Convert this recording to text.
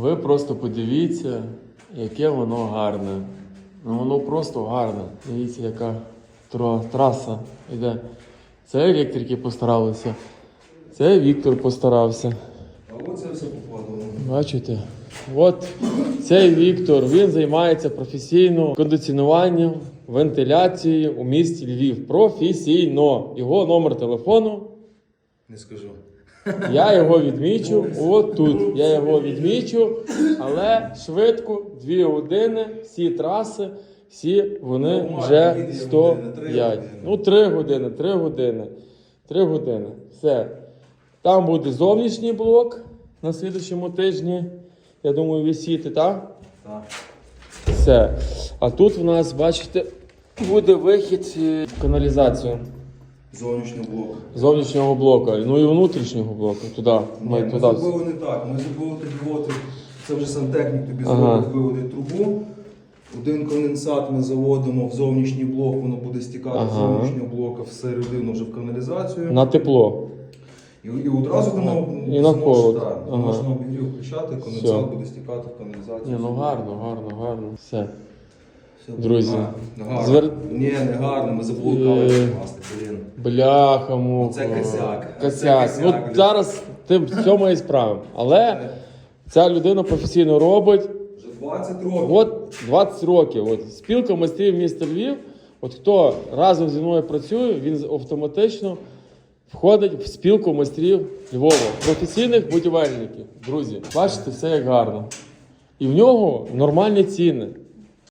Ви просто подивіться, яке воно гарне. Ну воно просто гарне. Дивіться, яка траса йде. Це електрики постаралися. Це Віктор постарався. А оце все попадало. Бачите? От цей Віктор він займається професійно кондиціонуванням, вентиляцією у місті Львів. Професійно. Його номер телефону. Не скажу. Я його відмічу. От тут. Я його відмічу, але швидко, дві години, всі траси, всі вони Ну, вже 105. години, три години. Ну, три години, три години. Три години. Все. Там буде зовнішній блок на слідчому тижні. Я думаю, висіти, так? Так. Все. А тут в нас, бачите, буде вихід е, в каналізацію Зовнішній блок. зовнішнього блоку, ну і внутрішнього блоку. Туди. Ні, Ми туди. зробили не так. Ми зробили тоді це вже сантехнік тобі Ага. зробить виводить трубу. Один конденсат ми заводимо в зовнішній блок, воно буде стікати Ага. з зовнішнього блока всередину вже в каналізацію. На тепло. І, і одразу воно І на холод. Так, Ага. можна обігрів включати, конденсат Все. буде стікати в каналізацію. Ні, ну гарно, гарно, гарно. Все. Друзі. гарно. Звер- Ні, не гарно, ми забули Е. блін. Бляха, муха. Це косяк. Косяк. Це косяк, Ну блін. зараз ти в цьому і справимо. Але ця людина професійно робить. Вже 20 років. От 20 років. От спілка майстрів міста Львів. От хто разом зі мною працює, він автоматично входить в спілку майстрів Львова, професійних будівельників. Друзі, бачите, все як гарно. І в нього нормальні ціни.